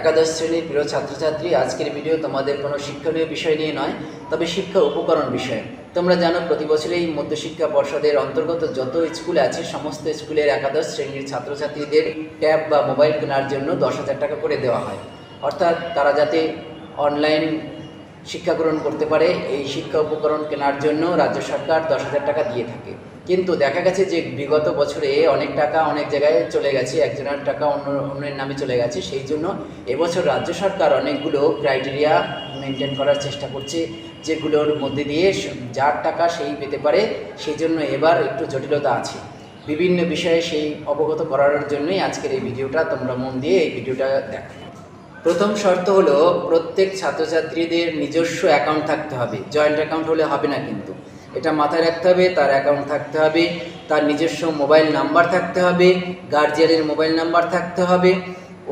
একাদশ শ্রেণির প্রিয় ছাত্রছাত্রী, আজকের ভিডিও তোমাদের কোনো শিক্ষণীয় বিষয় নিয়ে নয়, তবে শিক্ষা উপকরণ বিষয়ে। তোমরা জানো, প্রতি বছরেই মধ্যশিক্ষা পর্ষদের অন্তর্গত যত স্কুল আছে, সমস্ত স্কুলের একাদশ শ্রেণির ছাত্রছাত্রীদের ট্যাব বা মোবাইল কেনার জন্য দশ হাজার টাকা করে দেওয়া হয়। অর্থাৎ তারা যাতে অনলাইন শিক্ষা গ্রহণ করতে পারে, এই শিক্ষা উপকরণ কেনার জন্য রাজ্য সরকার দশ হাজার টাকা দিয়ে থাকে। কিন্তু দেখা গেছে যে বিগত বছরে অনেক টাকা অনেক জায়গায় চলে গেছে, একজনের টাকা অন্য, অন্যের নামে চলে গেছে, সেই জন্য এবছর রাজ্য সরকার অনেকগুলো ক্রাইটেরিয়া মেনটেন করার চেষ্টা করছে, যেগুলোর মধ্যে দিয়ে যার টাকা সেই পেতে পারে, সেই জন্য এবার একটু জটিলতা আছে। বিভিন্ন বিষয়ে সেই অবগত করার জন্যই আজকের এই ভিডিওটা, তোমরা মন দিয়ে এই ভিডিওটা দেখো। প্রথম শর্ত হলো প্রত্যেক ছাত্রছাত্রীদের নিজস্ব অ্যাকাউন্ট থাকতে হবে। জয়েন্ট অ্যাকাউন্ট হলে হবে না কিন্তু। এটা মাথায় রাখতে হবে, তার অ্যাকাউন্ট থাকতে হবে, তার নিজস্ব মোবাইল নাম্বার থাকতে হবে গার্জিয়ানের মোবাইল নাম্বার থাকতে হবে।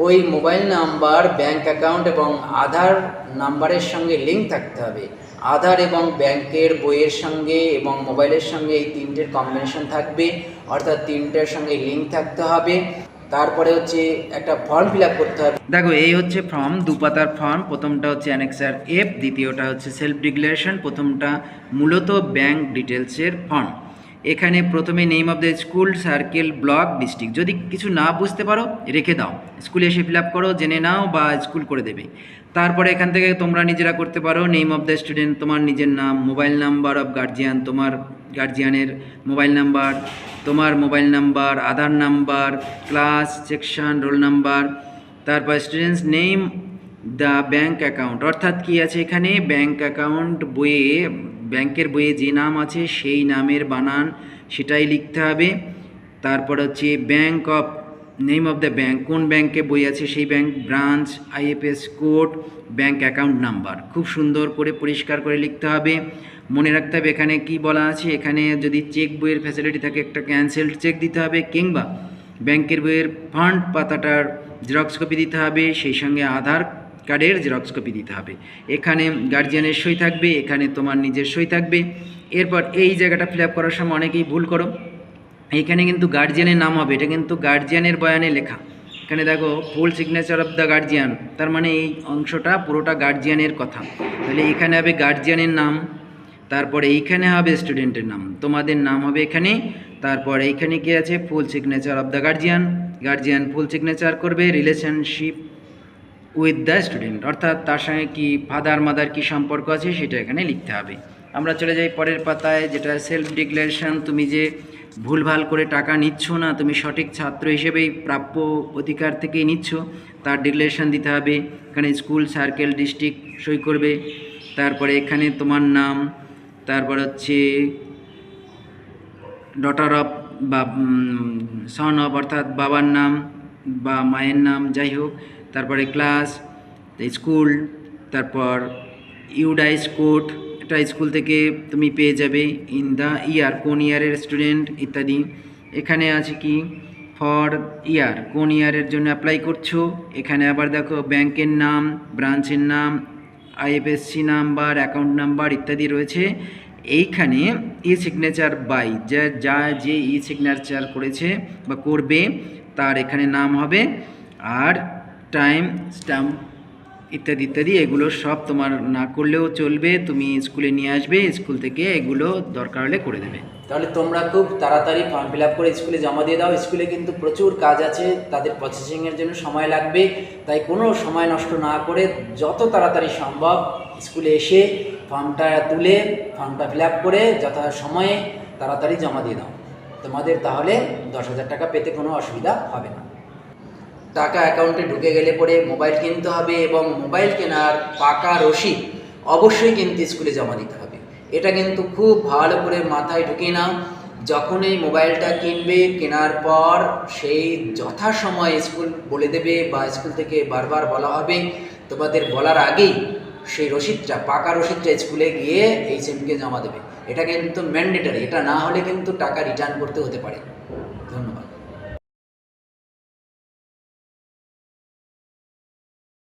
ওই মোবাইল নাম্বার ব্যাংক অ্যাকাউন্ট এবং আধার নাম্বারের সঙ্গে লিঙ্ক থাকতে হবে। আধার এবং ব্যাংকের বইয়ের সঙ্গে এবং মোবাইলের সঙ্গে এই তিনটের কম্বিনেশন থাকবে, অর্থাৎ তিনটের সঙ্গে লিঙ্ক থাকতে হবে। তারপরে হচ্ছে একটা ফর্ম ফিল করতে হবে। দেখো, এই হচ্ছে ফর্ম দু পাতার ফর্ম প্রথমটা হচ্ছে অ্যানেক্সার এফ দ্বিতীয়টা হচ্ছে সেলফ ডিক্লারেশন প্রথমটা মূলত ব্যাংক ডিটেলসের ফর্ম এখানে প্রথমে name of the school circle block district যদি কিছু না বুঝতে পারো, রেখে দাও। স্কুলে এসে ফিল আপ করো, জেনে নাও বা স্কুল করে দেবে। তারপরে এখান থেকে তোমরা নিজেরা করতে পারো নেম অফ দ্য স্টুডেন্ট তোমার নিজের নাম মোবাইল নাম্বার অফ গার্জিয়ান তোমার গার্জিয়ানের মোবাইল নাম্বার তোমার mobile number Aadhaar number class section roll number তারপর students name the bank account অর্থাৎ কি আছে এখানে? ব্যাঙ্ক অ্যাকাউন্ট বইয়ে ব্যাংকের বইয়ে যে নাম আছে, সেই নামের বানান সেটাই লিখতে হবে। তারপর হচ্ছে bank of, name of the bank, কোন ব্যাংকে বই আছে সেই bank, branch, IFS code, bank account number. খুব সুন্দর করে পরিষ্কার করে লিখতে হবে। মনে রাখতে হবে এখানে কি বলা আছে? এখানে যদি চেক বইয়ের ফ্যাসিলিটি থাকে, একটা ক্যান্সেলড চেক দিতে হবে কিংবা ব্যাংকের বইয়ের ফান্ড পাতাটার জেরক্স কপি দিতে হবে। সেই সঙ্গে আধার কার্ডের জেরক্স কপি দিতে হবে। এখানে গার্জিয়ানের সই থাকবে, এখানে তোমার নিজের সই থাকবে। এরপর এই জায়গাটা ফিল আপ করার সময় অনেকেই ভুল করো। এইখানে কিন্তু গার্জিয়ানের নাম হবে, এটা কিন্তু গার্জিয়ানের বয়ানে লেখা। এখানে দেখো full signature of the guardian তার মানে এই অংশটা পুরোটা গার্জিয়ানের কথা। তাহলে এখানে হবে গার্জিয়ানের নাম, তারপরে এইখানে হবে স্টুডেন্টের নাম, তোমাদের নাম হবে এখানে, তারপর এইখানে কি আছে? Full signature of the guardian guardian full signature করবে রিলেশনশিপ উইথ দ্য স্টুডেন্ট অর্থাৎ তার সঙ্গে কি ফাদার মাদার কি সম্পর্ক আছে সেটা এখানে লিখতে হবে। আমরা চলে যাই পরের পাতায়, যেটা সেলফ ডিক্লারেশন তুমি যে ভুলভাল করে টাকা নিচ্ছ না, তুমি সঠিক ছাত্র হিসেবেই প্রাপ্য অধিকার থেকেই নিচ্ছ, তার ডিক্লারেশন দিতে হবে। এখানে স্কুল সার্কেল ডিস্ট্রিক্ট সই করবে। তারপরে এখানে তোমার নাম, তারপর হচ্ছে ডটার অফ বা সন অফ অর্থাৎ বাবার নাম বা মায়ের নাম, যাই হোক তারপরে ক্লাস স্কুল, তারপর ইউডাইস কোড এটা স্কুল থেকে তুমি পেয়ে যাবে ইন দ্য ইয়ার কোন ইয়ারের স্টুডেন্ট ইত্যাদি। এখানে আছে কি? ফর ইয়ার কোন ইয়ারের জন্য অ্যাপ্লাই করছ? এখানে আবার দেখো ব্যাংকের নাম ব্রাঞ্চের নাম আইএফএসসি নাম্বার অ্যাকাউন্ট নাম্বার ইত্যাদি রয়েছে। এইখানে ই সিগনেচার বাই যা যা, যে ই সিগনেচার করেছে বা করবে, তার এখানে নাম হবে। আর টাইম স্ট্যাম্প ইত্যাদি ইত্যাদি, এগুলো সব তোমার না করলেও চলবে, তুমি স্কুলে নিয়ে আসবে, স্কুল থেকে এগুলো দরকার হলে করে দেবে। তাহলে তোমরা খুব তাড়াতাড়ি ফর্ম ফিল আপ করে স্কুলে জমা দিয়ে দাও। স্কুলে কিন্তু প্রচুর কাজ আছে, তাদের প্রসেসিংয়ের জন্য সময় লাগবে। তাই কোনো সময় নষ্ট না করে যত তাড়াতাড়ি সম্ভব স্কুলে এসে ফর্মটা তুলে ফর্মটা ফিল আপ করে যথা সময়ে তাড়াতাড়ি জমা দিয়ে দাও। তোমাদের তাহলে দশ হাজার টাকা পেতে কোনো অসুবিধা হবে না। টাকা অ্যাকাউন্টে ঢুকে গেলে পরে মোবাইল কিনতে হবে এবং মোবাইল কেনার পাকা রসিদ অবশ্যই কিন্তু স্কুলে জমা দিতে হবে। এটা কিন্তু খুব ভালো করে মাথায় ঢুকিয়ে নাও। যখন এই মোবাইলটা কিনবে, কেনার পর সেই যথাসময়ে স্কুল বলে দেবে বা স্কুল থেকে বারবার বলা হবে, তোমাদের বলার আগেই সেই রসিদটা, পাকা রসিদটা স্কুলে গিয়ে এই সেমকে জমা দেবে। এটা কিন্তু ম্যান্ডেটারি এটা না হলে কিন্তু টাকা রিটার্ন করতে হতে পারে।